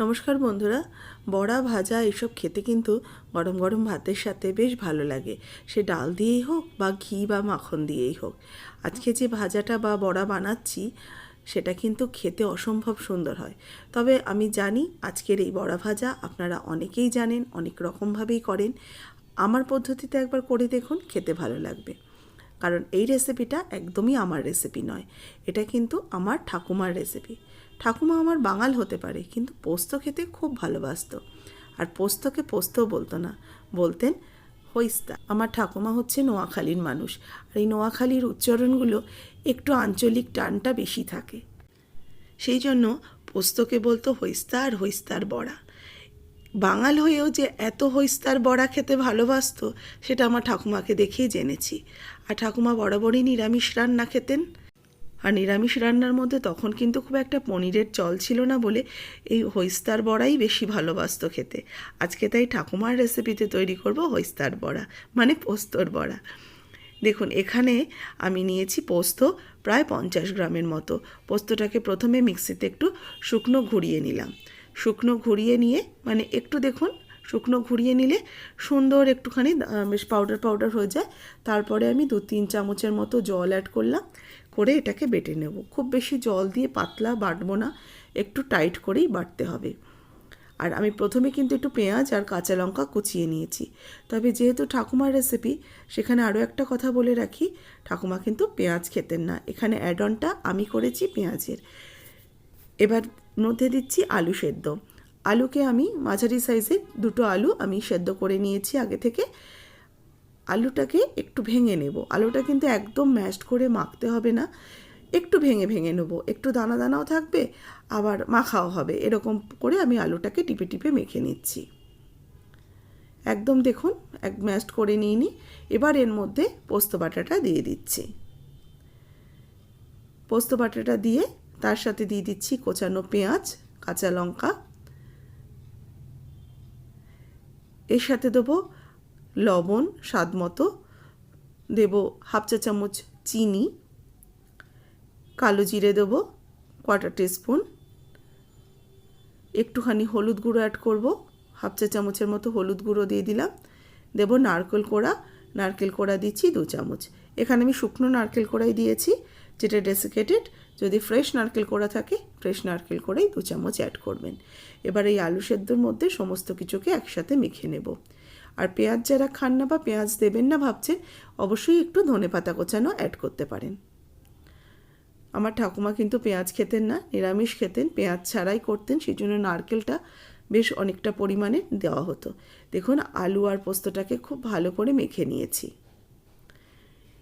নমস্কার বন্ধুরা। বড়া, ভাজা এসব খেতে কিন্তু গরম গরম ভাতের সাথে বেশ ভালো লাগে। সে ডাল দিয়েই হোক বা ঘি বা মাখন দিয়েই হোক। আজকে যে ভাজাটা বা বড়া বানাচ্ছি, সেটা কিন্তু খেতে অসম্ভব সুন্দর হয়। তবে আমি জানি আজকের এই বড়া ভাজা আপনারা অনেকেই জানেন, অনেক রকমভাবেই করেন। আমার পদ্ধতিতে একবার করে দেখুন, খেতে ভালো লাগবে। কারণ এই রেসিপিটা একদমই আমার রেসিপি নয়। এটা কিন্তু আমার ঠাকুমার রেসিপি ঠাকুমা আমার বাঙাল হতে পারে, কিন্তু পোস্ত খেতে খুব ভালোবাসতো। আর পোস্তকে পোস্তও বলতো না। বলতেন, হইস্তা, আমার ঠাকুমা হচ্ছে নোয়াখালীর মানুষ। আর এই নোয়াখালীর উচ্চারণগুলো একটু আঞ্চলিক টানটা বেশি থাকে। সেই জন্য পোস্তকে বলতো হইস্তা আর হইস্তার বড়া। বাঙাল হয়েও যে এত হইস্তার বড়া খেতে ভালোবাসতো, সেটা আমার ঠাকুমাকে দেখেই জেনেছি। আর ঠাকুমা বরাবরই নিরামিষ রান্না খেতেন। আর নিরামিষ রান্নার মধ্যে তখন কিন্তু খুব একটা পনিরের চল ছিল না বলে এই হইস্তার বড়াই বেশি ভালোবাসত খেতে। আজকে তাই ঠাকুমার রেসিপিতে তৈরি করব হইস্তার বড়া মানে পোস্তর বড়া। দেখুন, এখানে আমি নিয়েছি পোস্ত প্রায় পঞ্চাশ গ্রামের মতো। পোস্তটাকে প্রথমে মিক্সিতে একটু শুকনো ঘুরিয়ে নিলাম। শুকনো ঘুরিয়ে নিয়ে মানে একটু দেখুন, শুকনো ঘুরিয়ে নিলে সুন্দর একটুখানি বেশ পাউডার পাউডার হয়ে যায়। তারপরে আমি দু তিন চামচের মতো জল অ্যাড করলাম। করে এটাকে বেটে নেব। খুব বেশি জল দিয়ে পাতলা বাটবো না, একটু টাইট করেই বাটতে হবে। আর আমি প্রথমে কিন্তু একটু পেঁয়াজ আর কাঁচা লঙ্কা কুচিয়ে নিয়েছি। তবে যেহেতু ঠাকুমার রেসিপি সেখানে আরও একটা কথা বলে রাখি, ঠাকুমা কিন্তু পেঁয়াজ খেতেন না। এখানে অ্যাড অনটা আমি করেছি পেঁয়াজের। এবার মধ্যে দিচ্ছি আলু সেদ্ধ। আলুকে আমি মাঝারি সাইজের দুটো আলু আমি সেদ্ধ করে নিয়েছি আগে থেকে। আলুটাকে একটু ভেঙে নেব। আলুটা কিন্তু একদম ম্যাশড করে মাখতে হবে না। একটু ভেঙে ভেঙে নেব। একটু দানা দানাও থাকবে, আবার মাখাও হবে। এরকম করে আমি আলুটাকে টিপে টিপে মেখে নিচ্ছি। একদম দেখুন, এক ম্যাশড করে নিয়ে নিই এবার এর মধ্যে পোস্ত বাটাটা দিয়ে দিচ্ছি। পোস্ত বাটাটা দিয়ে তার সাথে দিয়ে দিচ্ছি কোচানো পেঁয়াজ, কাঁচা লঙ্কা। এর সাথে দেবো লবণ, স্বাদ মতো। দেব হাফ চা চামচ চিনি। কালো জিরে দেবো কোয়ার্টার টিস্পুন একটুখানি হলুদ গুঁড়ো অ্যাড করব। হাফ চা চামচের মতো হলুদ গুঁড়ো দিয়ে দিলাম। দেব নারকেল কোড়া। নারকেল কোড়া দিচ্ছি দু চামচ। এখানে আমি শুকনো নারকেল কোড়াই দিয়েছি, যেটা ডেসিকেটেড যদি ফ্রেশ নারকেল কোড়া থাকে ফ্রেশ নারকেল কোড়াই দু চামচ অ্যাড করবেন। এবার এই আলু সেদ্ধর মধ্যে সমস্ত কিছুকে একসাথে মেখে নেব। আর পেঁয়াজ যারা খান না বা পেঁয়াজ দেবেন না ভাবছেন, অবশ্যই একটু ধনে পাতা কোচানো অ্যাড করতে পারেন। আমার ঠাকুমা কিন্তু পেঁয়াজ খেতেন না, নিরামিষ খেতেন, পেঁয়াজ ছাড়াই করতেন সেই জন্য নারকেলটা বেশ অনেকটা পরিমাণে দেওয়া হতো। দেখুন, আলু আর পোস্তটাকে খুব ভালো করে মেখে নিয়েছি।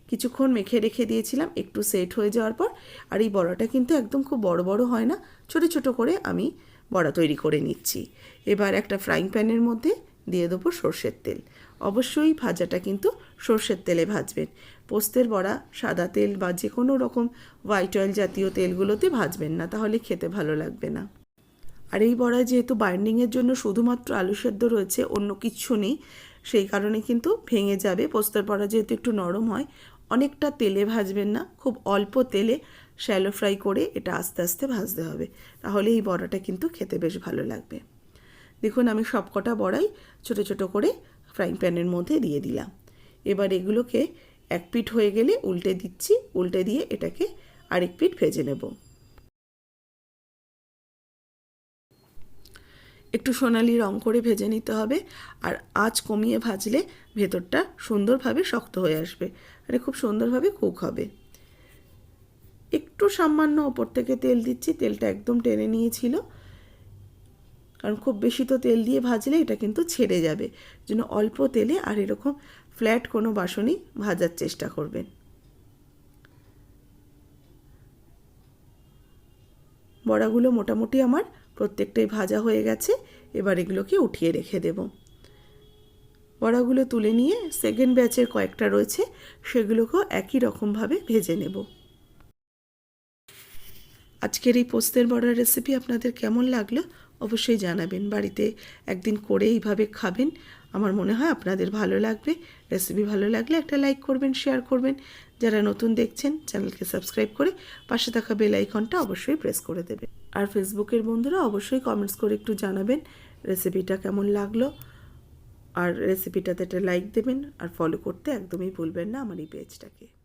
কিছুক্ষণ মেখে রেখে দিয়েছিলাম, একটু সেট হয়ে যাওয়ার পর, আর এই বড়াটা কিন্তু একদম খুব বড় বড় হয় না, ছোট ছোট করে আমি বড়া তৈরি করে নিচ্ছি। এবার একটা ফ্রাইং প্যানের মধ্যে দিয়ে দেবো সর্ষের তেল। অবশ্যই ভাজাটা কিন্তু সর্ষের তেলে ভাজবেন। পোস্তের বড়া, সাদা তেল বা যে কোনো রকম হোয়াইট অয়েল জাতীয় তেলগুলোতে ভাজবেন না, তাহলে খেতে ভালো লাগবে না। আর এই বড়া যেহেতু বাইন্ডিংয়ের জন্য শুধুমাত্র আলু সেদ্ধ রয়েছে, অন্য কিচ্ছু নেই, সেই কারণে কিন্তু ভেঙে যাবে। পোস্তের বড়া যেহেতু একটু নরম হয়, অনেকটা তেলে ভাজবেন না, খুব অল্প তেলে শ্যালো ফ্রাই করে এটা আস্তে আস্তে ভাজতে হবে। তাহলে এই বড়াটা কিন্তু খেতে বেশ ভালো লাগবে। দেখুন আমি সবকটা বড়াই ছোট ছোট করে ফ্রাইং প্যানের মধ্যে দিয়ে দিলাম। এবার এগুলোকে এক পিঠ হয়ে গেলে উল্টে দিচ্ছি, উল্টে দিয়ে এটাকে আরেক পিঠ ভেজে নেব। একটু সোনালি রং করে ভেজে নিতে হবে আর আঁচ কমিয়ে ভাজলে ভেতরটা সুন্দরভাবে শক্ত হয়ে আসবে আর খুব সুন্দরভাবে কুক হবে। একটু সামান্য ওপর থেকে তেল দিচ্ছি, তেলটা একদম টেনে নিয়েছিল। কারণ খুব বেশি তো তেল দিয়ে ভাজলে এটা কিন্তু ছেড়ে যাবে। জন্য অল্প তেলে আর এরকম ফ্ল্যাট কোনো বাসনই ভাজার চেষ্টা করবেন। বড়াগুলো মোটামুটি আমার প্রত্যেকটাই ভাজা হয়ে গেছে, এবার এগুলোকে উঠিয়ে রেখে দেব। বড়াগুলো তুলে নিয়ে সেকেন্ড ব্যাচের কয়েকটা রয়েছে, সেগুলোকেও একই রকমভাবে ভেজে নেব। আজকের এই পোস্তের বড়ার রেসিপি আপনাদের কেমন লাগল? অবশ্যই জানাবেন। বাড়িতে একদিন করে এইভাবে খাবেন। আমার মনে হয় আপনাদের ভালো লাগবে। রেসিপি ভালো লাগলে একটা লাইক করবেন শেয়ার করবেন। যারা নতুন দেখছেন, চ্যানেলকে সাবস্ক্রাইব করে পাশে থাকা বেল আইকনটা অবশ্যই প্রেস করে দেবেন। আর ফেসবুকের বন্ধুরা অবশ্যই কমেন্টস করে একটু জানাবেন রেসিপিটা কেমন লাগল। আর রেসিপিটাতে একটা লাইক দেবেন। আর ফলো করতে একদমই ভুলবেন না আমার এই পেজটাকে